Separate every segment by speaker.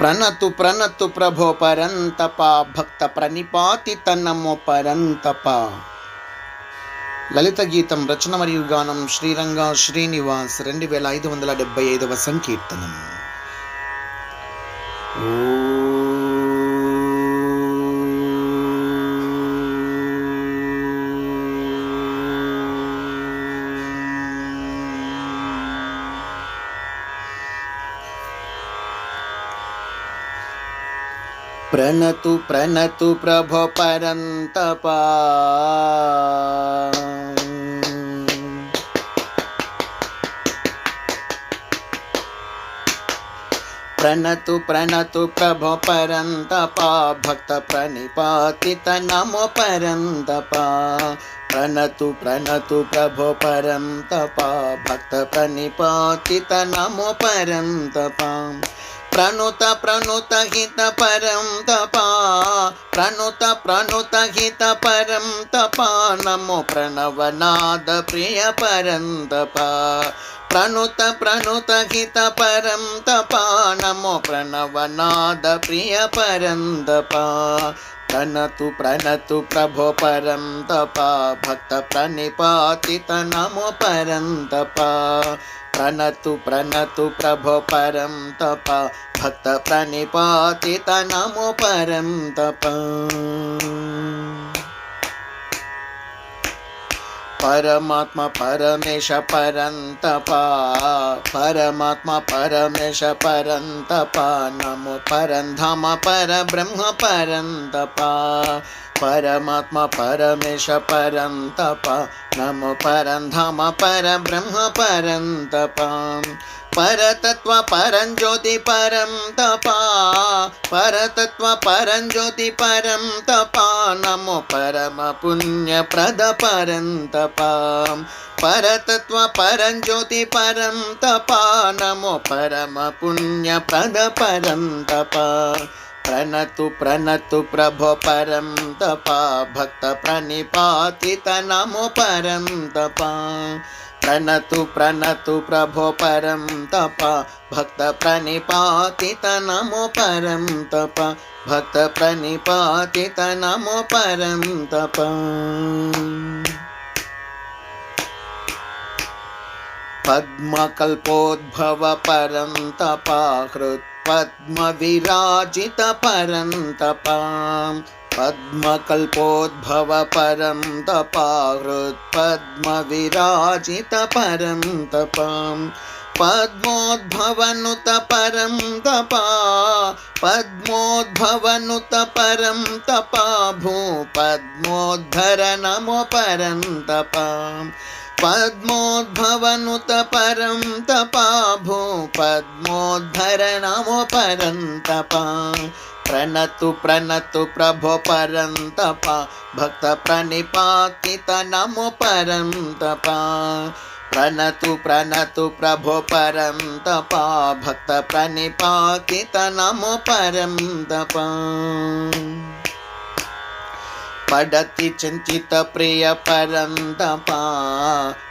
Speaker 1: ప్రణతు ప్రణతు ప్రభో పరంతప భక్త ప్రణిపాతిత నమో పరంతప. లలిత గీతం రచన మరియు గానం శ్రీరంగ శ్రీనివాస్ రెండు వేల ఐదు వందల డెబ్బై ఐదవ సంకీర్తనం. ఓ ప్రణతు ప్రభ పరంతపా. ప్రణతు ప్రణతు ప్రభ పరంతపా. భక్త ప్రణిపాతిత నమో పరంతపా. ప్రణతు ప్రణతు ప్రభ పరంతపా. భక్త ప్రణిపాతిత నమో పరంతపా. ప్రణుత ప్రణుత హిత పరం తపా ప్రణుత ప్రణుత హిత పరం తపా నమో ప్రణవనాద ప్రియ పరం తపా ప్రణుత ప్రణుత హిత పరం తపా నమో ప్రణవనాద ప్రియ పరం తపా ప్రణతు ప్రణతు ప్రభో పరం తపా భక్త ప్రణిపాతిత నమో పరం తపా प्रणतु प्रणतु प्रभो परं तप। भक्तप्रणिपातित नमो परं तप। परमात्मा परमेश परन्तपा परमात्मा परमेश परन्तपा नमो परन्धम परब्रह्म परन्तपा పరమాత్మ పరమేశ పరంతప. నమో పరంధామ పరబ్రహ్మ పరంతప. పరతత్వ పరంజ్యోతి పరం తపా పరతత్వ పరంజ్యోతి పరం తపా నమో పరమ పుణ్యప్రద పరం తపా పరతత్వ పరంజ్యోతి పరం తపా నమో పరమ పుణ్యప్రద పరం తపా ప్రణతు ప్రణతు ప్రభో పరం తపా భక్త ప్రణిపాతిత నమో పరం తప ప్రణతు ప్రణతు ప్రభో పరం తప భక్త ప్రణిపాతిత నమో పరం తప భక్త ప్రణిపాతిత నమో పరం తప పద్మకల్పోద్భవ పరం తప హృత్ పద్మ విరాజిత పరం తప పద్మకల్పోద్భవ పరం తపా హృత్పద్మ విరాజిత పరం తపాం పద్మోద్భవనుత పరం తపా పద్మోద్భవనుత పరం తపా భూ పద్మోద్ధర నమో పరం తపా పద్మోద్భవనుత పరం తపా భూ పద్మోద్ధర నమో పరం తపా ప్రణతు ప్రణతు ప్రభో పరంతప భక్త ప్రణిపాతిత నమో పరం తప పడతి ప్రభో ప్రియ పరం తప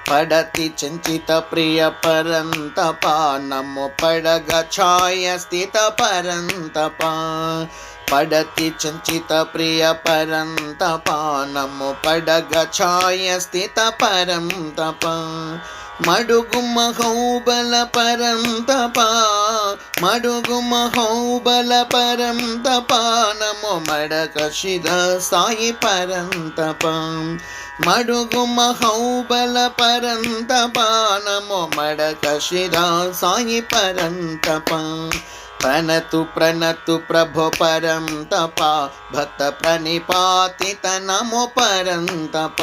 Speaker 1: పడతి చించిత ప్రియ పరం తప నమో పడగ ఛాయ స్థిత పరం పరంతపా పడతి చించిత ప్రియ పరంత పానము పడగ ఛాయ స్థిత పరంతపా. మడుగు మహౌబల పరం తపా మడుగు మహౌబల పరం తపా నమో మడక శిర సాయి పరం తపా మడుగు మహౌబల పరం తపా నమో మడక శిర సాయి పరం తపా ప్రణతు ప్రణతు ప్రభో పరం తప భక్త ప్రణిపాతిత నమో పరం తప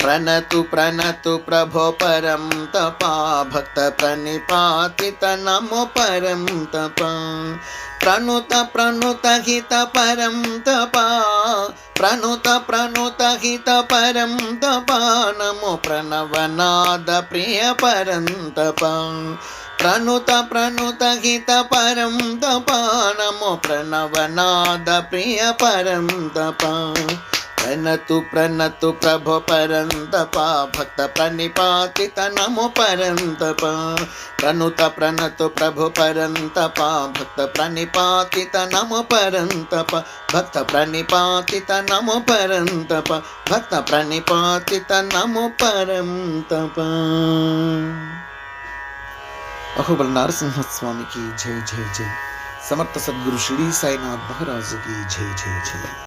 Speaker 1: ప్రణతు ప్రణతు ప్రభో పరం తప భక్త ప్రణిపాతిత నమో పరం తప ప్రణుత ప్రణుత హిత పరం తప ప్రణుత ప్రణుత హిత పరం తప నమో ప్రణవనాద ప్రియ పరం తప ప్రణుత ప్రణుత హిత పరం తపానము ప్రణవనాద ప్రియ పరం తప. ప్రణతు ప్రణతు ప్రభు పరంతప భక్త ప్రణిపాతిత నమో పరంతప ప్రణుత ప్రణతు ప్రభు పరంతప భక్త ప్రణిపాతిత నమో పరంతప భక్త ప్రణిపాతిత నమో పరంతప భక్త ప్రణిపాతిత నమో పరంతప अहो नारसिंह स्वामी की जय जय जय। समर्थ सदगुरु श्री साईनाथ महाराज की जय जय जय।